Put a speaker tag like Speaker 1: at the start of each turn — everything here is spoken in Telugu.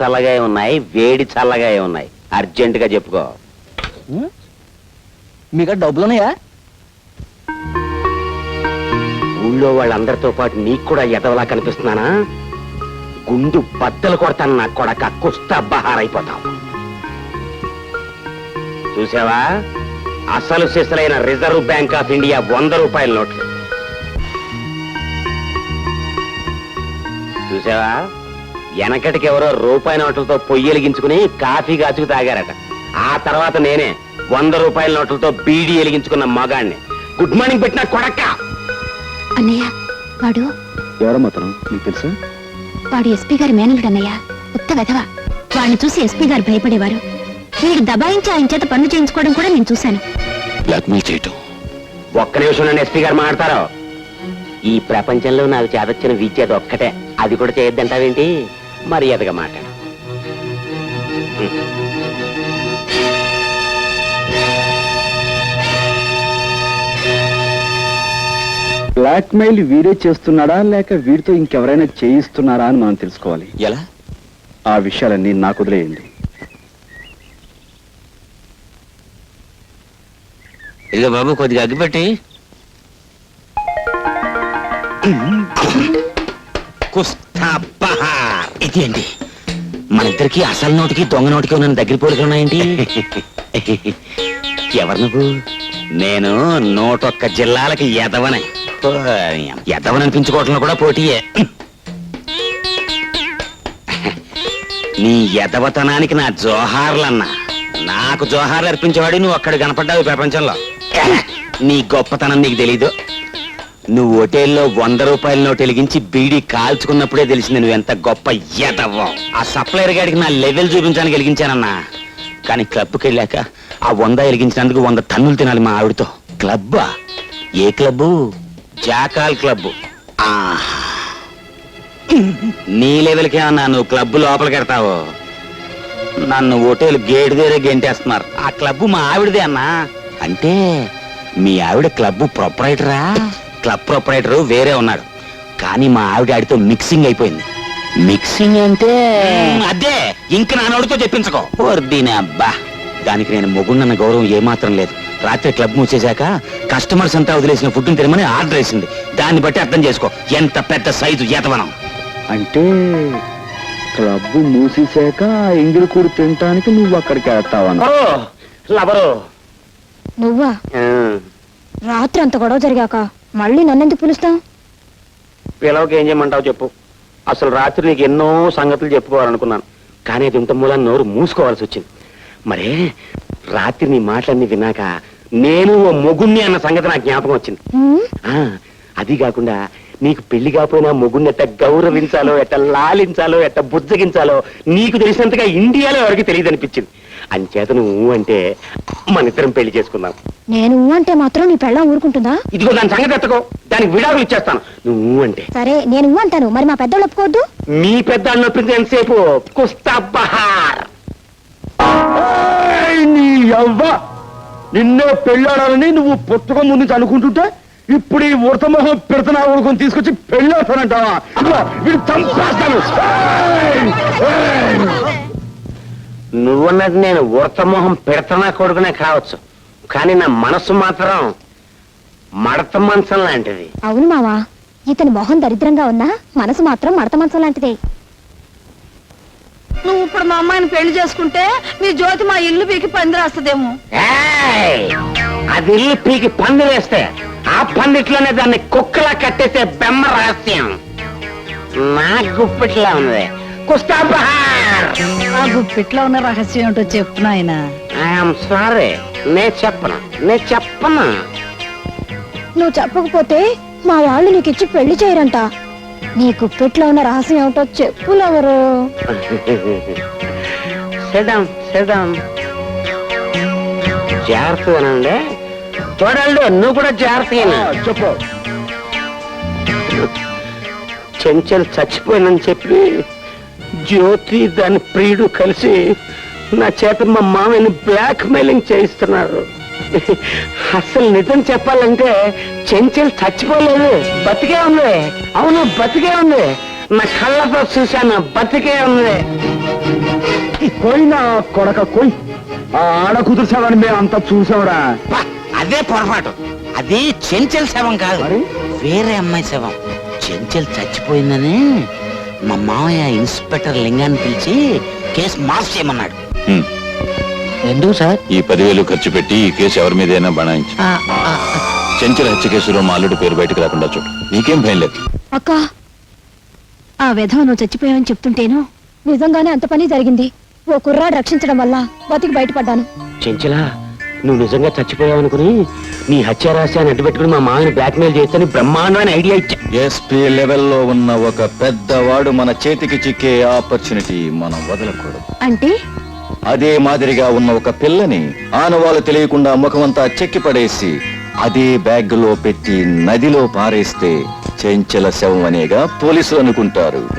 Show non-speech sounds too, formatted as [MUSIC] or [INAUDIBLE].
Speaker 1: చల్లగా ఉన్నాయి వేడి చల్లగా ఉన్నాయి. అర్జెంట్గా చెప్పుకో
Speaker 2: మీకు డబ్బులున్నాయా?
Speaker 1: ఊళ్ళో వాళ్ళందరితో పాటు నీకు కూడా ఎదవలా కనిపిస్తున్నానా? గుండు బద్దలు కొడతాను నా కొడక కుస్తా బహారైపోతావు. చూసావా? అసలు సిసలైన రిజర్వ్ బ్యాంక్ ఆఫ్ ఇండియా వంద రూపాయల నోట్లు. చూసావా? వెనకటికి ఎవరో రూపాయి నోట్లతో పొయ్యి వెలిగించుకుని కాఫీ కాచుకు తాగారట. ఆ తర్వాత నేనే వంద రూపాయల నోట్లతో బీడీ వెలిగించుకున్న మగాణ్ణి. గుడ్ మార్నింగ్ పెట్టిన కొడక్క!
Speaker 3: అన్నయ్య వాడు?
Speaker 2: ఎవరమ్మా అతను? నీకు తెలుసా?
Speaker 3: వాడు ఎస్పీ గారి మేనలుడు అన్నయ్య. ఉత్త వెధవ. వాడిని చూసి ఎస్పీ గారు భయపడేవారు. వీడు దబాయించి ఆయన చేత పనులు చేయించుకోవడం కూడా నేను చూశాను.
Speaker 2: బ్లాక్మెయిల్ చేయటం.
Speaker 1: ఒక్క నిమిషం నన్ను ఎస్పీ గారు మాట్లాడతారు? ఈ ప్రపంచంలో నాకు చేదొచ్చిన విద్య అది ఒక్కటే అది కూడా చేయొద్దంటావేంటి? మర్యాదగా మాట్లాడు.
Speaker 4: బ్లాక్మెయిల్ వీరే చేస్తున్నాడా లేక వీరితో ఇంకెవరైనా చేయిస్తున్నారా అని మనం తెలుసుకోవాలి.
Speaker 2: ఎలా?
Speaker 4: ఆ విషయాలన్నీ నాకు వదిలేయండి.
Speaker 1: ఇదిగో బాబు కొద్దిగా అగ్గిపెట్టి కుస్తాబహార్ ఇది ఏంటి? మన ఇద్దరికి అసలు నోటికి దొంగ నోటికి ఉన్న దగ్గర పోలికలు ఉన్నాయండి ఎవరు నువ్వు? నేను నూటొక్క జిల్లాలకి ఎదవనే. ఎదవననిపించుకోవటంలో కూడా పోటీయే. నీ ఎదవతనానికి నా జోహార్లన్నా. నాకు జోహార్లు అర్పించేవాడు నువ్వు అక్కడ కనపడ్డావు ప్రపంచంలో. నీ గొప్పతనం నీకు తెలీదు. నువ్వు హోటల్లో వంద రూపాయల నోటు వెలిగించి బీడీ కాల్చుకున్నప్పుడే తెలిసింది నువ్వు ఎంత గొప్ప ఎదవ్వో ఆ సప్లైర్ గాడికి నా లెవెల్ చూపించడానికి వెలిగించానన్నా. కానీ క్లబ్కి వెళ్ళాక ఆ వంద వెలిగించినందుకు వంద టన్నులు తినాలి మా ఆవిడతో. క్లబ్బా? ఏ క్లబ్బు? Jackal club. నీ లెవెల్కే అన్నా నువ్వు క్లబ్ లోపలికి వెడతావు నన్ను హోటల్ గేట్ దగ్గర గెంటేస్తున్నారు. ఆ క్లబ్ మా ఆవిడదే అన్నా. అంటే మీ ఆవిడ క్లబ్ ప్రొపరేటరా? క్లబ్ ప్రొపరేటర్ వేరే ఉన్నాడు. కానీ మా ఆవిడ ఆడితో మిక్సింగ్ అయిపోయింది. మిక్సింగ్ అంటే? అదే. ఇంక నానోడితో చెప్పించుకో. దీని అబ్బా. దానికి నేను మొగుండన్న గౌరవం ఏమాత్రం లేదు. రాత్రి క్లబ్ మూసేశాక కస్టమర్స్ అంతా వదిలేసిన ఫుడ్ తినమని ఆర్డర్ వేసింది. దాన్ని బట్టి అర్థం చేసుకో. ఎంత పెద్ద సైజు ఎతవనం
Speaker 4: అంటే క్లబ్ మూసేశాక ఎంగిలి కూడి తినటానికి నువ్వు అక్కడికి
Speaker 1: లవరు.
Speaker 3: నువ్వా? రాత్రి అంత గొడవ జరిగాక మళ్ళీ నన్నెందుకు పిలుస్తావు?
Speaker 1: పిలవకి ఏం చేయమంటావు చెప్పు. అసలు రాత్రి నీకు ఎన్నో సంగతులు చెప్పుకోవాలనుకున్నాను. కానీ అది ఇంత మూలాన్ని నోరు మూసుకోవాల్సి వచ్చింది. మరే రాత్రి నీ మాటలన్నీ విన్నాక నేను ఓ మొగుణ్ణి అన్న సంగతి నాకు జ్ఞాపకం వచ్చింది. ఆ, అది కాకుండా నీకు పెళ్ళి కాకపోయినా మొగుణ్ణి ఎట్ట గౌరవించాలో ఎట్ట లాలించాలో ఎట్ట బుజ్జగించాలో నీకు తెలిసినంతగా ఇండియాలో ఎవరికి తెలియదు అనిపించింది అంచేత నువ్వు అంటే మన ఇద్దరం పెళ్ళి చేసుకుందాం.
Speaker 3: నేను ఊ అంటే మాత్రం నీ పెళ్ళం ఊరుకుంటుందా?
Speaker 1: ఇదిగో దాని సంగతి ఎత్తకో దానికి విడాకులు ఇచ్చేస్తాను. నువ్వు అంటే.
Speaker 3: సరే నేను అంటాను. మరి మా పెద్దోళ్ళు ఒప్పుకోవద్దు?
Speaker 1: మీ పెద్ద నొప్పింది ఎంతసేపు? కుస్తా బహార్.
Speaker 4: నీ అవ్వ నిన్నే పెళ్ళాడాలని నువ్వు పుస్తకం ముందు అనుకుంటుంటే ఇప్పుడు ఈ ఉడతమొహం పెడతనా ఊరుకొని తీసుకొచ్చి పెళ్ళాడతానంటావా ఇదిగో, వీడు చంపేస్తాను!
Speaker 1: నువ్వన్నది నేను ఉడతమోహం పెడతనా కొడుకునే కావచ్చు. కానీ నా మనసు మాత్రం మడత మంచం లాంటిది.
Speaker 3: అవును మావా ఇతని మొహం దరిద్రంగా ఉన్నా మనసు మాత్రం మడత మంచం లాంటిదే.
Speaker 5: నువ్వు ఇప్పుడు మా అమ్మాయిని పెళ్ళి చేసుకుంటే మీ జ్యోతి మా ఇల్లు పీకి పంది రాస్తుందేమో
Speaker 1: ఏయ్! అది ఇల్లు పీకి పంది వేస్తే ఆ పందిట్లోనే దాన్ని కుక్కలా కట్టేసే బెమ్మ రహస్యం. నా గుప్పిట్లా ఉంది కుస్తా బహార్
Speaker 5: ఆ గుప్పిట్లో ఉన్న రహస్యం ఏంటో చెప్పు నాయన.
Speaker 1: ఐఎమ్ సారీ నే చెప్పను. నే చెప్పను.
Speaker 3: నువ్వు చెప్పకపోతే మా వాళ్ళు నీకు ఇచ్చి పెళ్ళి చేయరంట. నీ గుప్పెట్లో ఉన్న రహస్యం ఏమిటో చెప్పులెవరు [LAUGHS]
Speaker 1: సిద్ధం సిద్ధం. జాగ్రత్తగానండి చూడండి నువ్వు కూడా జాగ్రత్తగా
Speaker 4: చెప్పు.
Speaker 1: చెంచల్ చచ్చిపోయినని చెప్పి జ్యోతి దాని ప్రియుడు కలిసి నా చేత మా మామయ్యని బ్లాక్ మెయిలింగ్ చేయిస్తున్నారు. అసలు నిజం చెప్పాలంటే చెంచల్ చచ్చిపోలేదు. బతికే ఉంది. అవును బతికే ఉంది. నా కళ్ళతో చూశాను బతికే ఉంది.
Speaker 4: పోయినా కొడక కొయ్. ఆ ఆడ కుదుర్చావని మేము అంతా చూసావురా
Speaker 1: అదే పొరపాటు. అది చెంచల్ శవం కాదు.
Speaker 4: మరి?
Speaker 1: వేరే అమ్మాయి శవం. చెంచల్ చచ్చిపోయిందని మా మామయ్య ఇన్స్పెక్టర్ లింగాన్ని పిలిచి కేసు మార్క్ చేయమన్నాడు.
Speaker 2: ఎందుకు సార్?
Speaker 6: ఈ పదివేలు ఖర్చు పెట్టి ఈ కేసు ఎవరి మీదైనా బనాయించు చెంచల హత్య కేసులో మా అల్లుడి పేరు బయటకు రాకుండా చూడు. నీకేం భయం లేదు.
Speaker 3: అక్క ఆ విధవ నువ్వు చచ్చిపోయావని చెప్తుంటేను నిజంగానే అంత పని జరిగింది. ఓ కుర్రాడు రక్షించడం వల్ల బతికి బయటపడ్డాను.
Speaker 2: చెంచలా నువ్వు నిజంగా చచ్చిపోయావు అనుకుని నీ హత్య రహస్యాన్ని అడ్డుపెట్టుకుని మా మామని బ్లాక్మెయిల్ చేస్తే బ్రహ్మాండమైన ఐడియా ఇచ్చా.
Speaker 6: ఎస్పీ లెవెల్లో ఉన్న ఒక పెద్దవాడు మన చేతికి చిక్కే ఆపర్చునిటీ మనం వదలకూడదు.
Speaker 3: అంటే?
Speaker 6: అదే మాదిరిగా ఉన్న ఒక పిల్లని ఆనవాళ్ళు తెలియకుండా ముఖమంతా చెక్కి పడేసి అదే బ్యాగ్లో పెట్టి నదిలో పారేస్తే చెంచల శవం అనేగా పోలీసులు అనుకుంటారు.